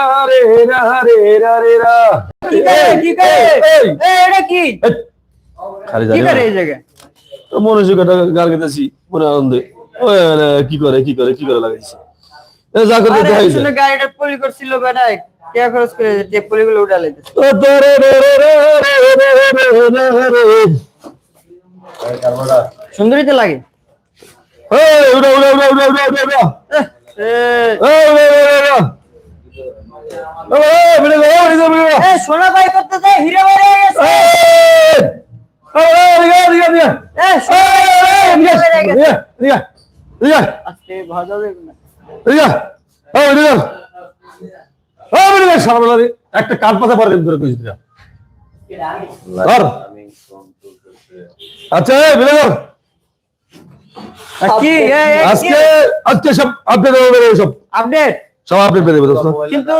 রা রে রা রে রা রে রা কি করে কি করে এটা কি এই, খালি কি জানি করে এই জায়গায় তো মনুষ্যটা গান গেতেছি মনে আনন্দে মানে কি করে কি করে কি করে লাগাইছে যা করে আরে শুনে গাড়িটা পলি করছিল বেটায় কে খরচ করে যে পলিগুলো উঠালে ও তোরে রে রে রে রে রে রে রে রে রে। সুন্দরী তো লাগে এই, উড়া, উড়া, উড়া, উড়া, উড়া, উড়া, উড়া। উড়া, উড়া, একটা কাল পাতা পরে ধরে আচ্ছা আজকে আজকে সব আপডেট সব আপডেট? সব আপনি পেয়ে দেবেন কিন্তু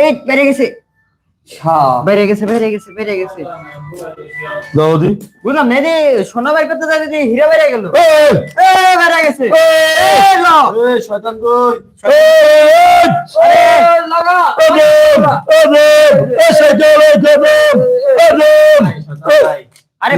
এই বেড়ে গেছে। বেড়ে গেছে বেড়ে গেছে বেড়ে গেছে। না সোনা করতে যাই হীরা বেড়ে গেল। বেড়ে গেছে। আরে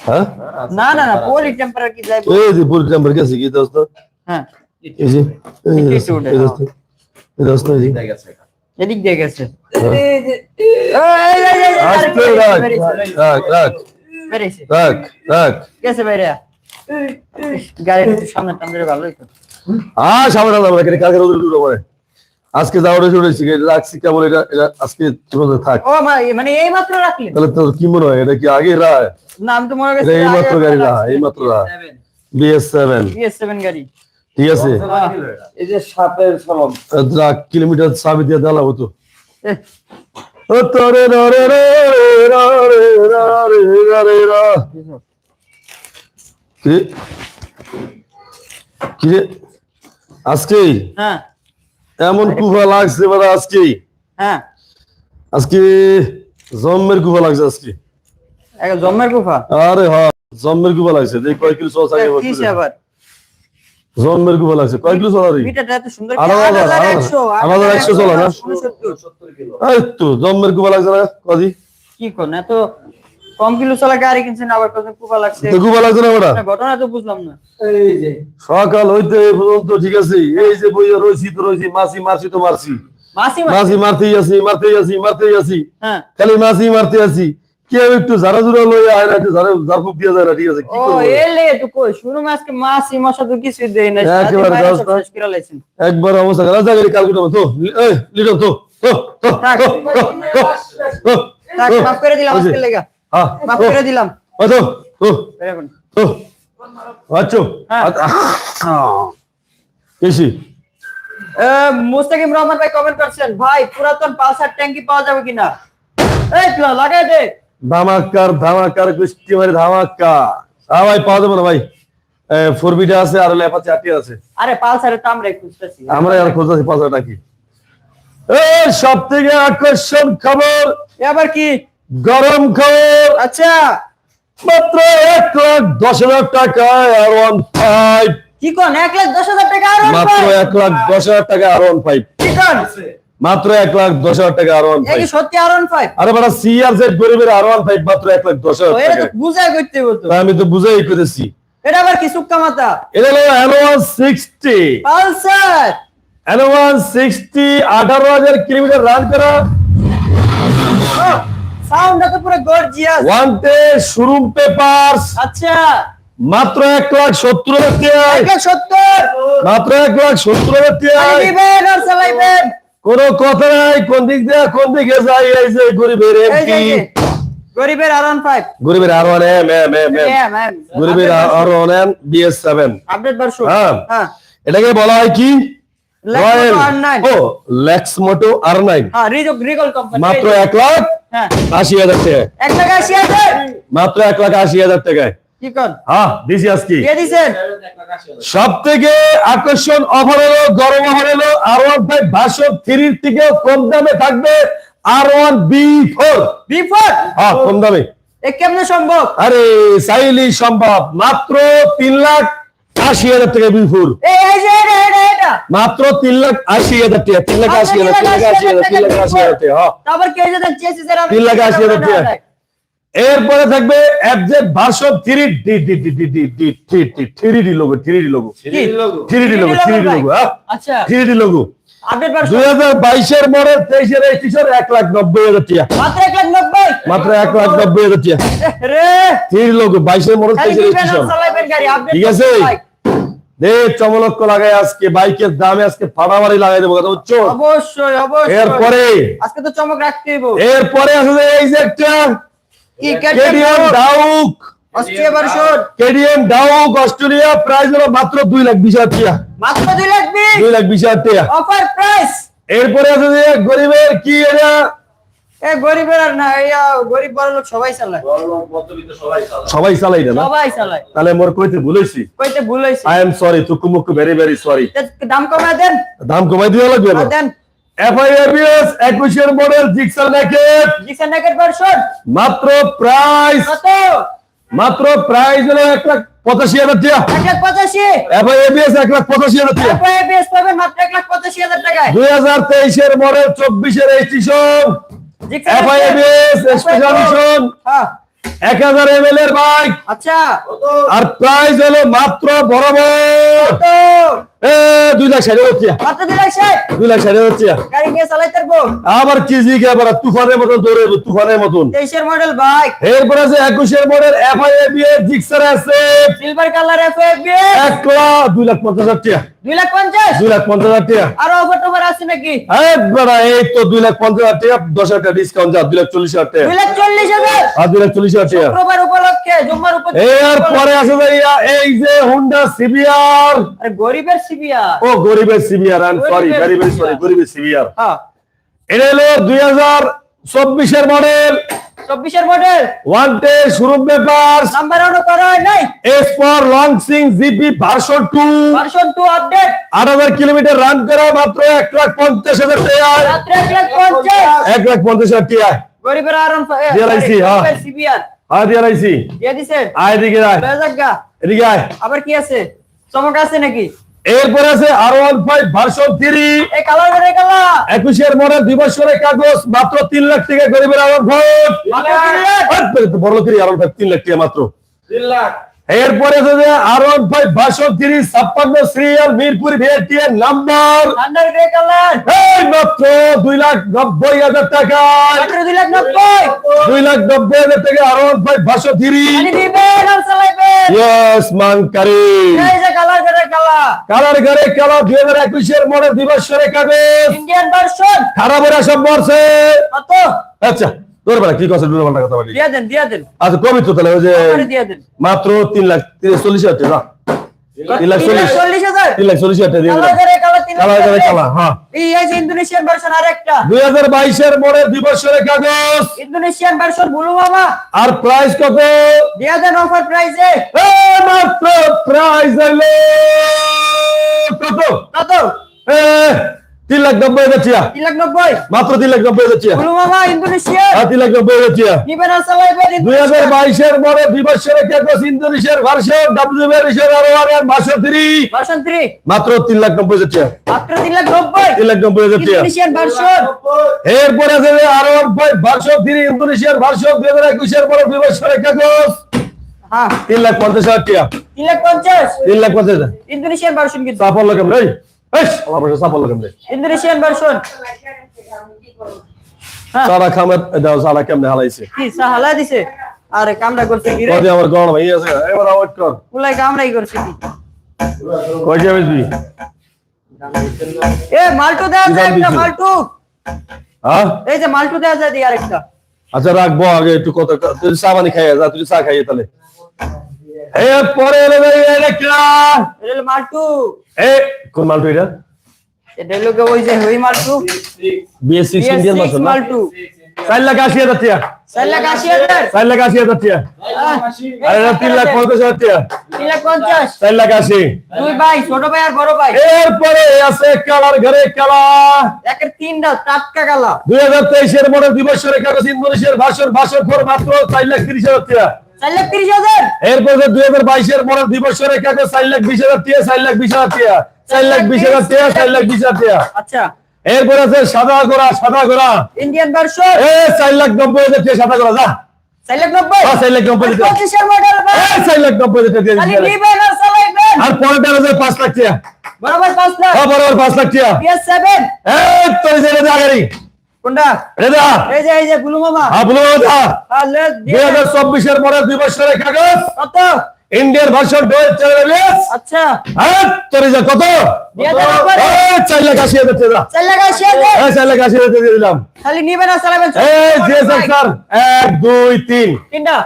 হ্যাঁ? না না না পলি টেম্পারেচার কি যাইবো এই যে পলির টেম্পার গেছে কি দোস্ত? হ্যাঁ। এই যে এই যে, একটু উঠে, দোস্ত এই দোস্ত এই যে। ঠিক আছে এদিক দিয়ে গেছে। হ্যাঁ। এই যে, এই, এই, এই, এই, আস্তে রাখ রাখ রাখ বেরিয়েছে। রাখ রাখ। গেছে বাইরে। গাড়ি সামনে টামলে ভালোই তো আ সামনে কালকে রোদ পড়ে আজকে যাওয়ার শুনেছি এটা রাখছি কেবল এটা আজকে তোমাদের থাক। ও মানে এই মাত্র রাখলি তাহলে তোর কি মনে হয় এটা কি আগে রায়? নাম তো মনে গেছে এই মাত্র গাড়ি না এই মাত্র রা বিএস সেভেন বিএস সেভেন গাড়ি। ঠিক আছে? এই যে সাপের সরম এটা কিলোমিটার সাবি দিয়ে দালা হতো ও তরে রে রে রে রে রে রে কি কি আজকে হ্যাঁ। এমন কুফা লাগছে মানে আজকে। হ্যাঁ। আজকে জম্মের কুফা লাগছে আজকে। এক জম্মের গুফা আরে হ্যাঁ জম্মের কুফা লাগছে। দেখ কয় কিলো সস আগে কি আবার জম্মের কুফা লাগছে। কয় কিলো সস আরে মিটারটা এত সুন্দর আরও আট আবার, হাজার একশো, আট আট হাজার হাজার একশো চলে না? উনসত্তর। সত্তর কিলো। এই তো জম্মের কুফা লাগছে না কদি? কি কোন? এত কম কিলো চলা গাড়ি কিনছেন আবার কত কুফা লাগছে? তো কুফা লাগছে না ওটা ঘটনা তো বুঝলাম না। এই যে। সকাল হইতে এই পর্যন্ত ঠিক আছে। এই যে বইয়া রয়েছি তো মারছি তো মারছি। হ্যাঁ। খালি মাসি মারতে আছি। কেউ একটু জারা জুরা লইয়া আয় না একটু জারা জারফুক দিয়ে যায় না ঠিক আছে কি ও করব? এলে তো কই শুরু মাসি মশা তো কিছু দেই না একেবারে অবস্থা খারাপ কালকে তো এই লিটন তো তো তো। তো, তো, তো, তো, তো, মাফ করে দিলাম ওই যে, আজকে লেগা। হ্যাঁ, মাফ করে দিলাম। ও তো, তো, বেরোবেন। তো। আচ্ছা, কেসি? মুস্তাকিম রহমান ভাই কমেন্ট করছেন ভাই পুরাতন পালসার ট্যাঙ্কি পাওয়া যাবে কিনা? এই প্লা লাগাই দে। ধামাকার ধামাকার মানে ধামাকা হ্যাঁ ভাই পাওয়া যাবে না ভাই। ফোর বিটা আছে আর লেপা চারটি আছে। আরে পালসারের তো আমরা খুঁজতেছি। আর সব থেকে আকর্ষণ খবর। এ আবার কি? গরম খবর। আচ্ছা। মাত্র এক লাখ দশ হাজার টাকায় আর ওয়ান ফাইভ কি কোন? এক লাখ দশ হাজার টাকা আর মাত্র এক লাখ দশ হাজার টাকা আর ওয়ান ফাইভ কি কোন? মাত্র এক লাখ দশ হাজার টাকা আর ওয়ান ফাইভ সত্যি আর ওয়ান ফাইভ আরে বেটা সি আর জেড গরিবের আর ওয়ান ফাইভ মাত্র এক লাখ দশ হাজার টাকা। বুঝাই করতে হতো তা। আমি তো বুঝাই করেছি। এটা আবার কি সুক্কা মাথা? এটা হলো N one sixty Pulsar. N one sixty আঠারো হাজার কিলোমিটার রান করা। সাউন্ডটা তো পুরো গর্জিয়াস ওয়ান টে শোরুম পেপারস আচ্ছা। মাত্র এক লাখ সত্তর মাত্র এক লাখ সত্তর কোনো কথা নাই কোন দিক দিয়ে কোন দিকে যাই এই যে গরিবের এমপি। গরিবের আর ওয়ান ফাইভ গরিবের R one M M M M গরিবের R one M BS seven update version হ্যাঁ। এটাকে বলা হয় কি? রয়্যাল R9 ও লেক্স মোটো আর নাইন মাত্র এক লাখ আশি হাজার টাকা এক মাত্র লাখ আশি হাজার টাকায়। হ্যাঁ সব থেকে আকর্ষণ অফার হলো গরম অফার হলো আর ওয়ান ফাইভ থ্রির থেকে কম দামে থাকবে R one B four before হ্যাঁ কম দামে। কেমনে সম্ভব? আরে চাইলি সম্ভব। মাত্র তিন লাখ আশি হাজার টাকা মাত্র তিন লাখ আশি হাজার টাকা তিন লাখ আশি হাজার তিন লাখ আশি হাজার তিন লাখ আশি হাজার টাকা হ্যাঁ। তারপর কে যেতে চেয়েছি স্যার তিন লাখ আশি হাজার টাকা। এরপরে থাকবে FZ version three D D D D D D three D three D logo three D logo three D logo three D logo হ্যাঁ? আচ্ছা। থ্রি ডি লোগো দুই হাজার বাইশের মডেল তেইশের রেজিস্ট্রেশন এক লাখ নব্বই হাজার টাকা। মাত্র এক লাখ নব্বই? হাজার থ্রি লোগো বাইশের মডেল তেইশের রেজিস্ট্রেশন ঠিক আছে? দে চমলক্ষ লাগাই আজকে বাইকের দামে আজকে ফাটাফাটি লাগাই দেবো কথা বুঝছ? অবশ্যই অবশ্যই। এরপরে? আজকে তো চমক রাখতে এরপরে আছে এই যে একটা KTM Duke. Austria version. KTM Duke Australia price হলো মাত্র দুই লাখ বিশ হাজার টাকা। মাত্র দুই লাখ লাখ বিশ হাজার টাকা। অফার প্রাইস এরপরে আছে যে গরিবের কি এটা? এ গরিবের আর না ইয়া গরিব বড় লোক সবাই চালায়। সবাই চালাই না? সবাই চালায়। তাহলে মোর কইতে ভুলেছি কইতে ভুল আই এম সরি তুকু মুকু ভেরি ভেরি সরি দাম কমায় দেন। দাম কমাই দিও লাগবে আর দেন। এফআইএবিএস একুশের model Gixxer jacket Gixxer naked version মাত্র প্রাইস কত? মাত্র প্রাইস হলো এক লাখ পঁচাশি হাজার টাকা। এক লাখ পঁচাশি। এফআইএবিএস এক লাখ পঁচাশি হাজার টাকা। পাবেন মাত্র এক লাখ পঁচাশি হাজার টাকায়। দুই হাজার তেইশের মডেল চব্বিশের রেজিস্ট্রেশন জিক্সার স্পেশাল মিশন হ্যাঁ। এক হাজার এম এল এর বাইক আচ্ছা। আর প্রাইস হলো মাত্র বরাবর। তো দুই লাখ ষাট হাজার টাকা মাত্র দুই লাখ ষাট দুই লাখ ষাট হাজার টাকা গাড়ি নিয়ে চালাইতে পারব আবার কি তুফানের মতন দৌড়ে তুফানের মতন তেইশের মডেল বাইক এরপর আছে একুশের মডেল এফআইএবিএস জিক্সার আছে সিলভার কালার এফ এক লাখ দুই লাখ পঞ্চাশ হাজার টাকা দুই লাখ পঞ্চাশ দুই লাখ পঞ্চাশ হাজার টাকা আরও অফার টফার আছে নাকি একবার এই তো দুই লাখ পঞ্চাশ হাজার টাকা দশ হাজার টাকা ডিসকাউন্ট যা দুই লাখ চল্লিশ হাজার টাকা দুই লাখ চল্লিশ হাজার আর দুই লাখ চল্লিশ হাজার টাকা শুক্রবার উপলক্ষে জুম্মার উপলক্ষে এর পরে আছে যে এই যে হুন্ডা সিবিআর আরে গরিবের সিবিআর ও গরিবের সিবিআর আই সরি গরিবের ভেরি ভেরি সরি গরিবের সিবিআর হ্যাঁ। এটা হলো দুই হাজার চব্বিশের মডেল চব্বিশের মডেল ওয়ান টে শোরুম পেপার নাম্বার অন করা হয় নাই? S for long GP version two version two update আট হাজার কিলোমিটার রান করা মাত্র এক লাখ পঞ্চাশ হাজার টাকা। লাখ পঞ্চাশ। এক লাখ পঞ্চাশ হাজার টাকা। গরিবের আরন DLIC, হ্যাঁ। সিবিআর আয় দিয়ে দিয়ে দিছেন আয় এদিকে আয়। এদিকে আয়। আবার কি আছে? চমক আছে নাকি? এরপরে আছে R one five version three একুশের মডেল দুই বছরের কাগজ মাত্র তিন লাখ টাকা গরিবের আর ভোট। বড় লোকেরই আর ফাইভ তিন লাখ টাকা মাত্র এরপরে আছে R one five version three ছাপ্পান্ন সিরিয়াল মিরপুর ভিএটিএর নাম্বার এই মাত্র দুই লাখ নব্বই হাজার টাকা দুই লাখ নব্বই দুই লাখ নব্বই হাজার টাকা R one five version three yes যে কালার কালা ঘরে কালার দুই হাজার একুশের মডেল দুই বছরের কাগজ। ইন্ডিয়ান ভার্সন খারাপের সব মরছে আচ্ছা তোর বেলা কি কথা দুটো কথা বলি। দিয়া দেন দিয়া দেন। আচ্ছা কবি তো তাহলে ওই যে মাত্র তিন লাখ চল্লিশ হাজার টাকা তিন লাখ চল্লিশ। তিন লাখ চল্লিশ হাজার দিয়ে হ্যাঁ। আর দুই হাজার বাইশের মডেল দুই বছরের কাগজ। ইন্দোনেশিয়ান ভার্সন বুলু আর প্রাইস কত? অফার প্রাইসে মাত্র প্রাইস কত? কত? এ, তিন লাখ নব্বই হাজার তিন লাখ নব্বই মাত্র তিন লাখ নব্বই হাজার মামা ইন্দোনেশিয়া তিন লাখ নব্বই হাজার দুই হাজার বাইশের মডেল দুই কাগজ ইন্দোনেশিয়ার version W version R one version three version three মাত্র তিন লাখ নব্বই হাজার মাত্র তিন লাখ নব্বই তিন লাখ নব্বই হাজার ভার্সন এরপরে আছে R one five version three ইন্দোনেশিয়ার ভার্সন দুই হাজার একুশের মডেল দুই হ্যাঁ তিন লাখ পঞ্চাশ হাজার টাকা তিন লাখ পঞ্চাশ তিন লাখ পঞ্চাশ হাজার ইন্দোনেশিয়ান ভার্সন কিন্তু সাফল লাগাম ইন্দোনেশিয়ান ভার্সন হ্যাঁ। সারা খামের দাও সারা কেমনে হালাইছে? কি সাহালা দিছে? আরে কামড়া করছে কি রে? আমার গরম ভাই আছে এবার আওয়াজ কর। উলাই কামড়াই করছে কি? কই যাবে তুই এ মালটু একটা মালটু। হ্যাঁ? এই যে মালটু দেওয়া যায় দি আরেকটা। আচ্ছা রাখব আগে একটু কথা তুই চা পানি খাইয়া যা তুই চা খাইয়ে তাহলে। পরে এলো ভাই এটা কিরা এটা মাল্টু। এ কোন মালটো এটা? এটা হলো ওই যে ওই মাল্টু। বিএস সিক্স ইন্ডিয়ান BS6 মালটো না? মাল্টু। চার লাখ আশি হাজার টিয়া। চার লাখ আশি হাজার? চার লাখ আশি হাজার টিয়া। আর এটা লাখ পঞ্চাশ হাজার টিয়া। তিন লাখ পঞ্চাশ। চার লাখ আশি। দুই ভাই ছোট ভাই আর বড় ভাই। এরপরে আছে কালার ঘরে কালা। একের তিনটা টাটকা দুই তেইশের মডেল দিবসের কাগজ ইন্দোনেশিয়ার ভাষণ ভাষণ ফোর মাত্র চার লাখ তিরিশ হাজার টিয়া। লাখ এরপরে দুই হাজার বাইশের মডেল দিবসের কাগজ চার লাখ বিশ হাজার টিয়া চার লাখ বিশ হাজার টিয়া? চার লাখ বিশ হাজার টিয়া চার লাখ বিশ হাজার টিয়া? আচ্ছা। এরপর আছে সাদা গোড়া সাদা গোড়া। ইন্ডিয়ান ভার্সন এ চার লাখ নব্বই হাজার টিয়া সাদা গোড়া যা। চার লাখ নব্বই? চার লাখ নব্বই হাজার। পঁচিশের মডেল ভাই। এ চার লাখ নব্বই হাজার টিয়া খালি দিয়ে দিছি। নিবেন আর পরেরটা আছে পাঁচ লাখ টিয়া। বরাবর পাঁচ লাখ। হ্যাঁ, বরাবর পাঁচ লাখ টিয়া। সেভেন এ তোর কোনটা? রেদা। এই যে এই যে মামা। হ্যাঁ বলো দুই বছরের কাগজ। কত? ইন্ডিয়ান ভার্সন ডোয়েল চ্যানেল আচ্ছা। হ্যাঁ তোর যে কত? দিয়ে দেন একবার। এ, চার লাখ আশি হাজার টাকা। চার লাখ আশি হাজার। হ্যাঁ চার লাখ আশি হাজার দিয়ে দিলাম। খালি নিবেন আর চালাবেন। এই জিএসএক্স স্যার এক দুই তিন। তিনটা?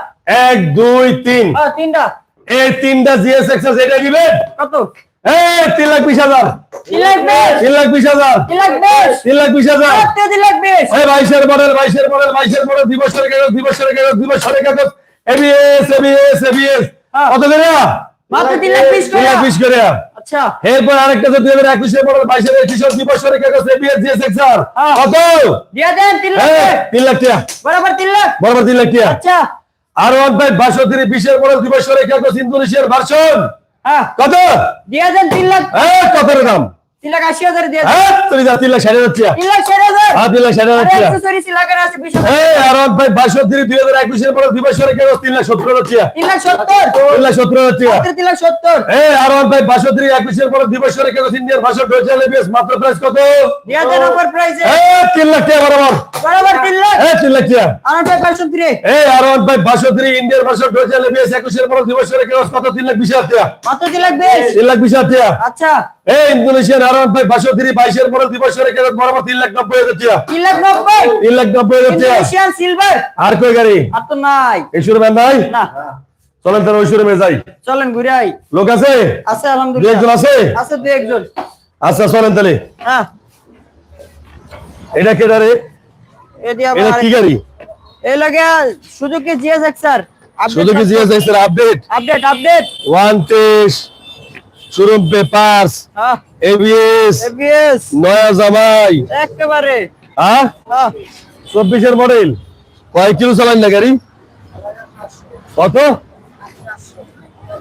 এক দুই তিন। হ্যাঁ তিনটা। এই তিনটা জিএসএক্স এটা দিবেন? কত? তিন লাখ বিশ হাজার তিন বিশ হাজার তিন বিশ হাজার বাইশের মডেল বাইশের বাইশের কাগজ কাগজ কাগজ এবিএস এবিএস এবিএস হ্যাঁ। কত করে আচ্ছা এরপর আরেকটা দুই হাজার একুশের মডেল বাইশের একুশের দিবসের কাগজ এবিএস জিএসএক্স আর হ্যাঁ। কত দিয়ে দেন তিন লাখ এই, টাকা বরাবর তিন লাখ বরাবর তিন লাখ টাকা আচ্ছা আর ওয়ান ফাইভ বাষট্টি বিশের মডেল দিবসের কাগজ ইন্দোনেশিয়ার ভার্সন হ্যাঁ কত? দিয়ে তিন লাখ। এই কত দাম? তিন লাখ আশি হাজার দিয়ে দেন হ্যাঁ তুই তিন লাখ ষাট হাজার তিন লাখ ষাট হাজার হ্যাঁ তিন লাখ ষাট হাজার হাজার। বাষট্টি দুই তিন লাখ সত্তর হাজার তিন লাখ সত্তর তিন লাখ সত্তর হাজার টাকা মাত্র তিন লাখ সত্তর এই আর ওয়ান ফাইভ বাষট্টি একুশের মডেল দিবসের কাগজ ইন্ডিয়ান ভার্সন ডোয়েল চ্যানেল মাত্র প্রাইস কত দিয়ে দেন অফার প্রাইসে তিন লাখ টাকা বরাবর বরাবর তিন লাখ এই তিন লাখ টাকা আর ভার্সন থ্রি এই আর ওয়ান ফাইভ বাষট্টি ইন্ডিয়ান ভার্সন ডোয়েল চ্যানেল একুশের মডেল দিবসের কাগজ কত তিন লাখ বিশ হাজার টাকা মাত্র তিন লাখ বিশ তিন লাখ বিশ হাজার টাকা আচ্ছা এই ইন্দোনেশিয়ার আর ওয়ান ফাইভ বাষট্টি বাইশের মডেল দিবসের কাগজ বরাবর তিন লাখ নব্বই হাজার টাকা তিন লাখ নব্বই? তিন লাখ নব্বই হাজার সিলভার? আর কই গাড়ি? আর তো নাই। এই নাই? না। চলেন তাহলে ওই শোরুমে যাই। চলেন ঘুরে আই লোক আছে? আছে দু একজন আছে? আছে দুই একজন। আচ্ছা চলেন তাহলে। হ্যাঁ। এটা কেডা রে এটা কি গাড়ি? এই লাগে সুজুকি জিএস এক্সার শুধু কি জিএস এক্সের update update update one test papers ABS ABS নয়া জামাই। একেবারে। হ্যাঁ চব্বিশের মডেল। কয় কিলো চালান না গাড়ি? কত?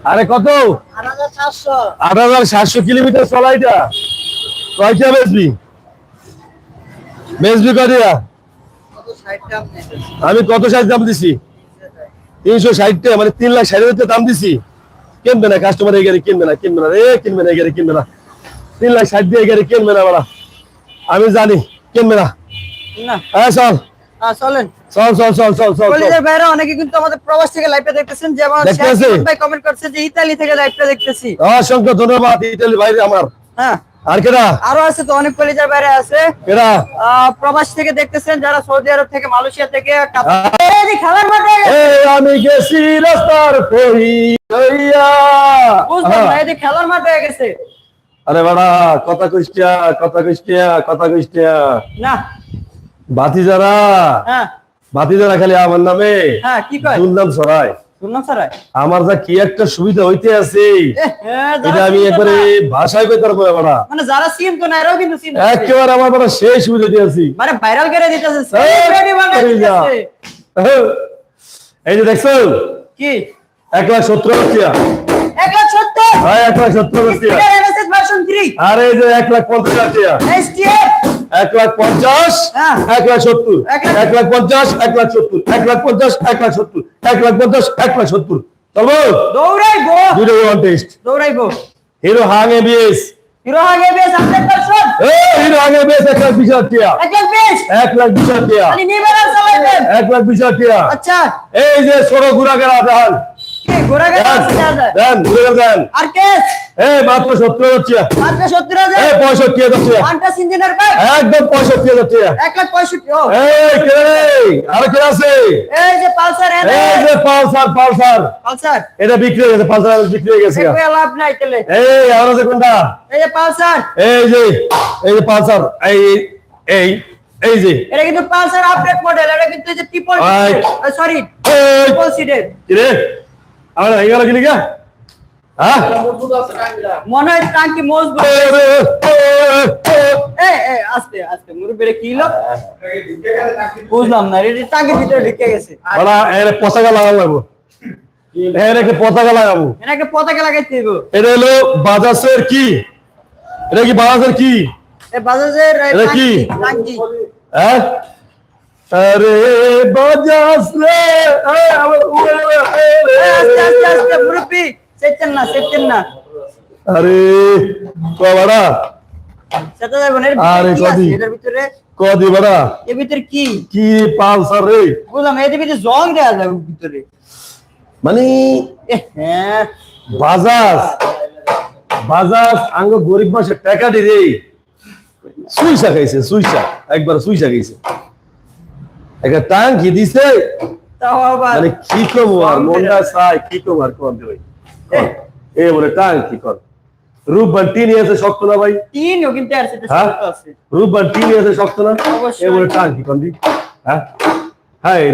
আরে কত? আট হাজার সাতশো কিলোমিটার চলা এটা কয়টা বেচবি? বেচবি কয়টা আমি কত সাইজ দাম দিছি? তিনশো ষাটটা মানে তিন লাখ ষাট হাজার দাম দিছি। কিনবে না কাস্টমার এই গাড়ি কিনবে না কিনবে না রে কিনবে না এই গাড়ি কিনবে না। তিন লাখ ষাট দিয়ে গাড়ি কিনবে না বাড়া। আমি জানি কিনবে না। হ্যাঁ চল। চলেন। চল চল চল চল চল চল। কলেজের বাইরে অনেকে কিন্তু আমাদের প্রবাস থেকে লাইভটা দেখতেছেন যেমন ভাই কমেন্ট করছে যে ইতালি থেকে লাইভটা দেখতেছি। অসংখ্য ধন্যবাদ ইতালি ভাই আমার। হ্যাঁ। আর কেডা? আরও আছে তো অনেক কলেজের বাইরে আছে। কেডা? প্রবাস থেকে দেখতেছেন যারা সৌদি আরব থেকে মালয়েশিয়া থেকে খেলার মাঠে আমি গেছি রাস্তার ফেরি বুঝলাম যে খেলার মাঠ গেছে। আরে বাড়া কথা কইষ্টিয়া কথা কইষ্টিয়া কথা কইষ্টিয়া না। বাতি যারা হ্যাঁ। বাতি যারা খালি আমার নামে হ্যাঁ কি কয়? দুর্নাম ছড়ায়। আমার যা কি একটা সুবিধা হইতে আছে? এটা আমি একবারে ভাষায় কই তারপরে বাড়া মানে যারা সিম তো না কিন্তু সিম একেবারে আমার বাড়া সেই সুবিধা দিয়েছি মানে ভাইরাল করে দিতেছে এই, যা। দেখছ? কি? এক লাখ সত্তর হাজার। এক লাখ সত্তর? হ্যাঁ এক লাখ সত্তর আর এই যে এক লাখ পঞ্চাশ এক লাখ পঞ্চাশ হ্যাঁ। এক লাখ সত্তর এক লাখ- পঞ্চাশ এক লাখ সত্তর এক লাখ পঞ্চাশ এক লাখ সত্তর এক লাখ পঞ্চাশ এক লাখ সত্তর চলবো দৌড়াইবো দুটো ওয়ান টেস্ট দৌড়াইবো হিরো হাং এবিএস হিরো বেশ update version Hero Hunk ABS এক লাখ বিশ হাজার এক লাখ বিশ এক লাখ বিশ হাজার এক লাখ বিশ হাজার আচ্ছা এই যে ছোট ঘুরা গেলা দেখান একদম পঁয়ষট্টি হাজার টাকা। আছে? Pulsar Pulsar Pulsar. এটা বিক্রি হয়ে গেছে পালসার বিক্রি হয়ে গেছে। লাভ নাই তাহলে। এই আর আছে কোনটা? এই যে পালসার। এই যে এই যে পালসার এই এই এই যে। এটা কিন্তু পালসার আপডেট মডেল এটা কিন্তু এই যে ট্রিপল. সরি ট্রিপল সিটের রে? আমার হয়ে গেল কি লিখা? হ্যাঁ মনে হয় টাঙ্কি মজবুত। এই, এই, এই, এই, এই এই আস্তে আস্তে মুরব্বির কি হলো? বুঝলাম না এটা টাঙ্কির ভিতরে ঢুকে গেছে। বলা এর পতাকা লাগাবো এর একটা পতাকা লাগাবো? এটাকে পতাকা লাগাইতে দিব এটা হলো বাজাজের কি? এটা কি বাজাজের কি? এই বাজাজের এই এটা কি? টাঙ্কি হ্যাঁ? আরে বাজাজ রে আমার উড়ে আস্তে আস্তে আস্তে মুরব্বি সেচেন না সেচেন না। আরে কবাড়া সেটা যাবে না আরে, ভিতরে কি আছে? কদি। এটার ভিতরে কদি বাড়া? এর ভিতরে কি? কি পালসার রে? বুঝলাম এর ভিতরে জং দেওয়া যাবে ভিতরে। মানে হ্যাঁ। বাজাজ বাজাজ আঙ্গ গরিব মানুষের টাকা দি রে। সুইসা খাইছে সুইসা একবার সুইসা খাইছে। একটা টাঙ্কি দিছে তাও আবার মানে কি আর? মনটা চাই কি আর ভাই এ বলে টাঙ্কি কর? রূপবান টিনি আছে শক্ত না ভাই? কিন্তু আর সেটা হ্যাঁ? শক্ত আছে। রূপবান টিনি আছে শক্ত না? এ বলে কর দি? হ্যাঁ?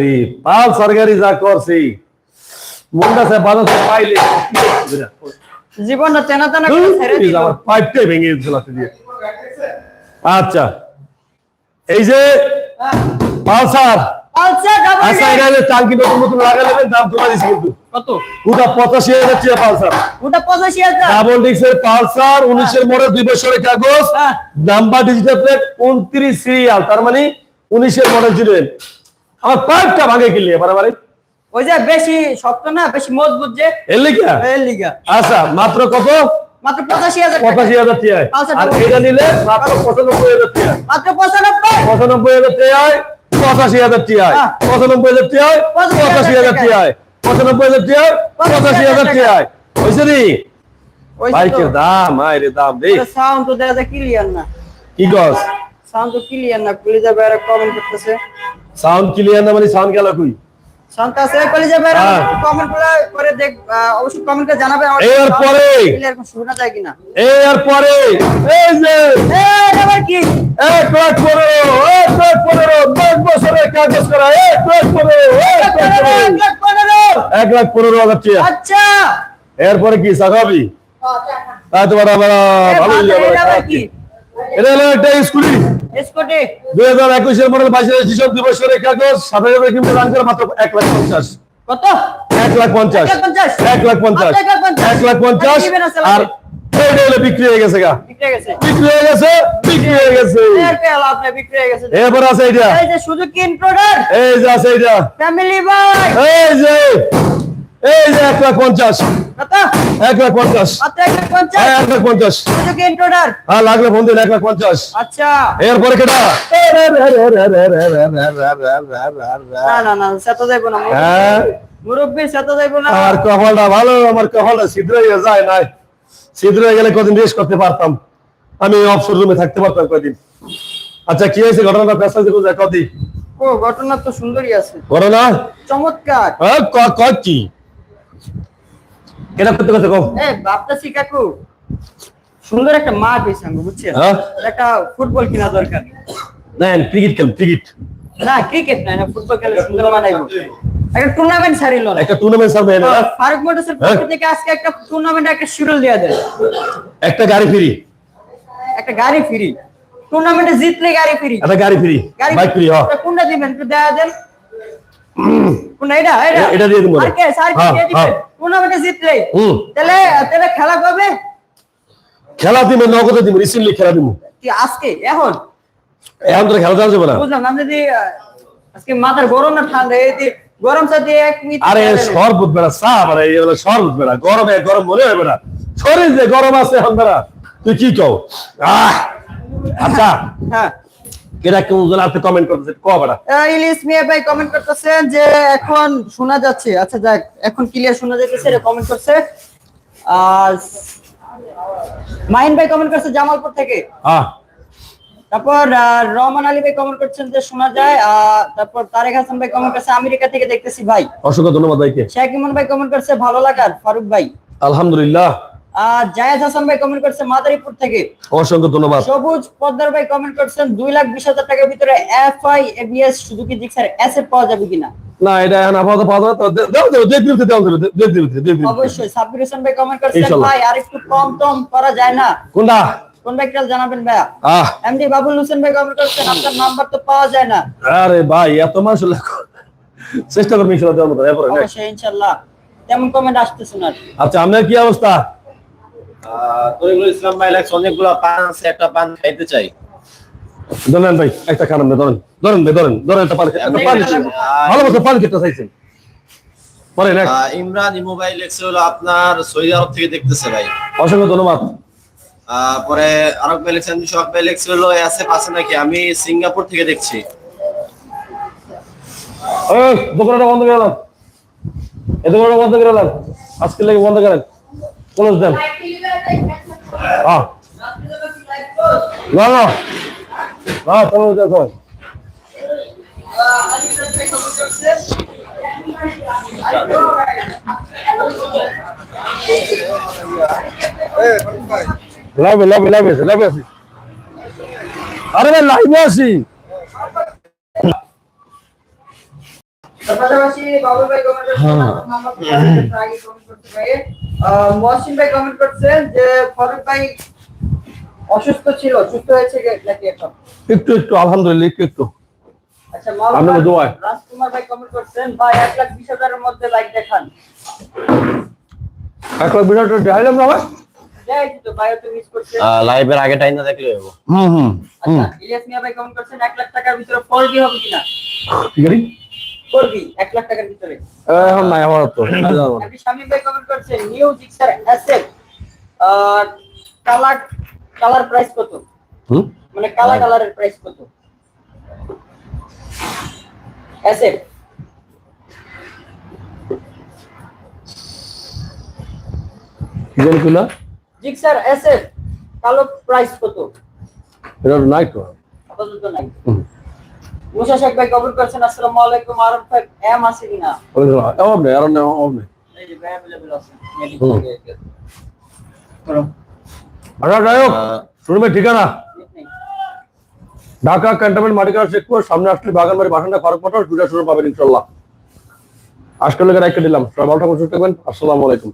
রে পাল সরকারি যা করছে। মনটা চাই পাইলে। জীবনটা তেনা তেনা করে ছেড়ে দিল আমার পাইপটাই ভেঙে হাতে দিয়ে। আচ্ছা। এই যে পালসার আচ্ছা আচ্ছা এটা যে টাঙ্কি নতুন নতুন লাগালেন দাম তোমার দিচ্ছি কিন্তু। কত? ওটা পঁচাশি হাজার টাকা পালসার। ওটা পঁচাশি হাজার। ডাবল ডিক্সের পালসার উনিশের মডেল দুই বছরের কাগজ হ্যাঁ। নাম্বার ডিজিটাল প্লেট উনত্রিশ সিরিয়াল তার মানে উনিশের মডেল ছিলেন আমার পাইপটা ভাঙে কিনলে এবার ওই যে বেশি শক্ত না বেশি মজবুত যে। আচ্ছা মাত্র কত? মাত্র পঁচাশি হাজার টাকা। পঁচাশি হাজার আচ্ছা, আর আছে। এটা নিলে মাত্র পঁচানব্বই হাজার টাকা মাত্র পঁচানব্বই। পঁচানব্বই হাজার টাকায় পঁচাশি হাজার টাকায় হ্যাঁ। পঁচানব্বই হাজার টাকায় পঁচাশি হাজার টাকায় পঁচানব্বই হাজার টাকায় পঁচাশি হাজার টাকায় হয়েছে নি? বাইকের দাম আয় রে দাম রে সাউন্ড তো দেখা যায় ক্লিয়ার না। কি গস সাউন্ড তো ক্লিয়ার না কলিজা বাইরে কমেন্ট করতেছে। সাউন্ড ক্লিয়ার না মানে সাউন্ড গেল কই? কলিজা হ্যাঁ। কমেন্ট করে দেখ আহ, অবশ্যই কমেন্ট করে জানাবে আমার এরপরে? ক্লিয়ার শোনা যায় কিনা। পরে। এই যে। এই আবার কি? এক লাখ পনেরো এক লাখ পনেরো দশ বছরের কাগজ করা এক লাখ পনেরো এক লাখ এক পনেরো লাখ পনেরো। এক লাখ পনেরো হাজার টাকা। আচ্ছা। এরপরে কি সাকাবি তা তোমার আবার ভালোই যাবে এটা হলো একটা স্কুলি স্কুটি। দুই হাজার একুশের মডেল বাইশের রেজিস্ট্রেশন দুই বছরের কাগজ সাত হাজার কিনতে দান করে মাত্র এক লাখ পঞ্চাশ। কত? এক লাখ পঞ্চাশ। এক লাখ পঞ্চাশ? এক লাখ পঞ্চাশ। আর বিক্রি হয়ে গেছে গা। বিক্রি হয়ে গেছে। বিক্রি হয়ে গেছে বিক্রি হয়ে গেছে। হয়ে এরপর আছে এইটা। এই যে সুজুকি ইন্ট্রোডার এই যে আছে এইটা। ফ্যামিলি বাইক এই যে। এই যে এক লাখ পঞ্চাশ। এক লাখ পঞ্চাশ। এক লাখ পঞ্চাশ? হ্যাঁ লাগলে ফোন দিন এক লাখ পঞ্চাশ। আচ্ছা। এরপরে কেটা? হ্যাঁ। আমার কপালটা ভালো আমার কপালটা ছিদ্র হয়ে যায় নাই। ছিদ্র হয়ে গেলে কদিন রেস্ট করতে পারতাম। আমি অফসর রুমে থাকতে পারতাম কদিন। আচ্ছা কি হয়েছে? ঘটনাটা ব্যস্ত দেখো কদিন ও ঘটনা তো সুন্দরই আছে। ঘটনা? চমৎকার। হ্যাঁ ক- ক কি? এটা করতে করতে কম এ বাপতাসি কাকু সুন্দর একটা মাঠ আমি বুঝছেন? হ্যাঁ? একটা ফুটবল কিনা দরকার। না ক্রিকেট খেল ক্রিকেট না ক্রিকেট না ফুটবল খেলে সুন্দর মানাইবো একটা টুর্নামেন্ট না একটা টুর্নামেন্ট না? ফারুক মোটরসের হ্যাঁ? পক্ষ থেকে আজকে একটা টুর্নামেন্টে একটা দেওয়া দেয় একটা গাড়ি ফ্রি। একটা গাড়ি ফ্রি। টুর্নামেন্টে জিতলে গাড়ি ফ্রি। একটা গাড়ি ফ্রি বাইক ফ্রি। হ্যাঁ। কোনটা দিবেন একটু দেয়া দেন। এটা এটা এ- এটা দিয়ে দিবো। আর কে স্যার কি দিয়ে। দিবেন টুর্নামেন্টে জিতলে হুম। তাহলে তাহলে খেলা কবে? খেলা দিবে নগদে দিব রিসেন্টলি খেলা দিব কি আজকে? এখন? এখন তো খেলা দেওয়া যাবে না। বুঝলাম না যদি আহ, আজকে মাথার গরম না ঠান্ডা এই যে গরম সাথে এক মিনিট আরে শরবত বেড়া চা বেড়া এই হলো শরবত বেড়া। গরমে গরম মনে বেড়া শরীর যে গরম আছে এখন বেড়া। তুই কি কও? আহ আচ্ছা। হ্যাঁ। এরা কেউ আপনি কমেন্ট করতেছে ক ইলিশ মিয়া ভাই কমেন্ট করতেছেন যে এখন শোনা যাচ্ছে। আচ্ছা যাক এখন ক্লিয়ার শোনা যাচ্ছে এটা কমেন্ট করছে। আর মাইন ভাই কমেন্ট করছে জামালপুর থেকে। হ্যাঁ। তারপর রহমান আলী ভাই কমেন্ট করছেন যে শোনা যায়। তারপর তারেক হাসান ভাই কমেন্ট করছে আমেরিকা থেকে দেখতেছি ভাই। অসংখ্য ধন্যবাদ ভাইকে। শেখ ইমন ভাই কমেন্ট করছে ভালো লাগার ফারুক ভাই। আলহামদুলিল্লাহ। হাসান ভাই কমেন্ট করছে মাদারীপুর থেকে অসংখ্য ধন্যবাদ সবুজ পদ্মার ভাই কমেন্ট করছেন দুই লাখ বিশ হাজার টাকার ভিতরে F I ABS Suzuki Gixxer asset পাওয়া যাবে কিনা না এটা এখন আপাতত পাওয়া যাবে দাও দাও দেখ দিতে দাও দেখ দিতে দেখ দিতে অবশ্যই সাব্বির হোসেন ভাই কমেন্ট করছেন ভাই আর একটু কম টম করা যায় না কোনটা কোন ভাই একটু জানাবেন ভাইয়া আহ এমডি বাবুল হোসেন ভাই কমেন্ট করছেন আপনার নাম্বার তো পাওয়া যায় না আরে ভাই এত মানুষ চেষ্টা করব ইনশাল্লাহ দেওয়ার মতো এরপরে অবশ্যই তেমন কমেন্ট আসতেছে না আচ্ছা আপনার কি অবস্থা তরিকুল ইসলাম ভাই লেখছে অনেকগুলো পান আছে একটা পান খাইতে চাই। ধরেন ভাই একটা খান আপনি ধরেন ধরেন ভাই ধরেন ধরেন একটা পানি একটা পানি ভালো মতো পানি খেতে চাইছেন। পরে ইমরান ইমো ভাই লেখছে হলো আপনার সৌদি আরব থেকে দেখতেছে ভাই। অসংখ্য ধন্যবাদ। আহ, পরে আরব ভাই লেখছেন শখ ভাই লেখছে হলো এসএফ আছে নাকি? আমি সিঙ্গাপুর থেকে দেখছি। দোকানটা বন্ধ করে দোকানটা বন্ধ করে আজকে লেগে বন্ধ করেন। ক্লোজ দেন হ্যাঁ না না। না তুমি দেখো লাইভে লাইভে লাইভে আছে লাইভে আছি। আরে ভাই লাইভে আছি। পাশাপাশি বাবুল ভাই কমেন্ট comment করতে পারে। আহ, মহসিন ভাই কমেন্ট করছেন যে ফারুক ভাই অসুস্থ ছিল সুস্থ হয়েছে নাকি এখন? একটু একটু আলহামদুলিল্লাহ একটু একটু। আচ্ছা মাওলানা দোয়ায়। রাজকুমার ভাই কমেন্ট করছেন ভাই এক লাখ বিশ হাজারের মধ্যে লাইক দেখান। এক লাখ বিশ হাজার টাকা চাইলাম না ভাই? যাই তো ভাই তো মিস লাইভের আগে টাইম না দেখলে হব হুম হুম আচ্ছা ইলিয়াস মিয়া ভাই কমেন্ট করছেন এক লাখ টাকার ভিতরে ফোর বি হবে কিনা? ফোর বি এক লাখ টাকার ভিতরে। এখন নাই আমার তো। আপনি শামিম ভাই কমেন্ট করছেন নিউ জিক্সার আর কালার কালার প্রাইস কত? হুম? মানে কালা কালারের প্রাইস কত? অ্যাসেট কি জানি কিনা জিক্সার অ্যাসেট কালো প্রাইস কত? এটা নাই তো। আপাতত নাই। মুসা শেখ ভাই কমেন্ট করছেন আসসালামু আলাইকুম আরব ভাই এম আছে কিনা অভাব নেই আর নেই অভাব নেই এই যে ভাই अवेलेबल আছে হুম। করো আচ্ছা যাই হোক শোরুমের ঠিকানা নেই। ঢাকা ক্যান্টনমেন্ট মাটিকার চেকপোস্ট সামনে আসলে বাগানবাড়ি বাসানটা ফারুক মোটর দুটা শোরুম পাবেন ইনশাল্লাহ আজকে লোকের একটা দিলাম সবাই ভালো থাকুন সুস্থ থাকবেন আসসালামু আলাইকুম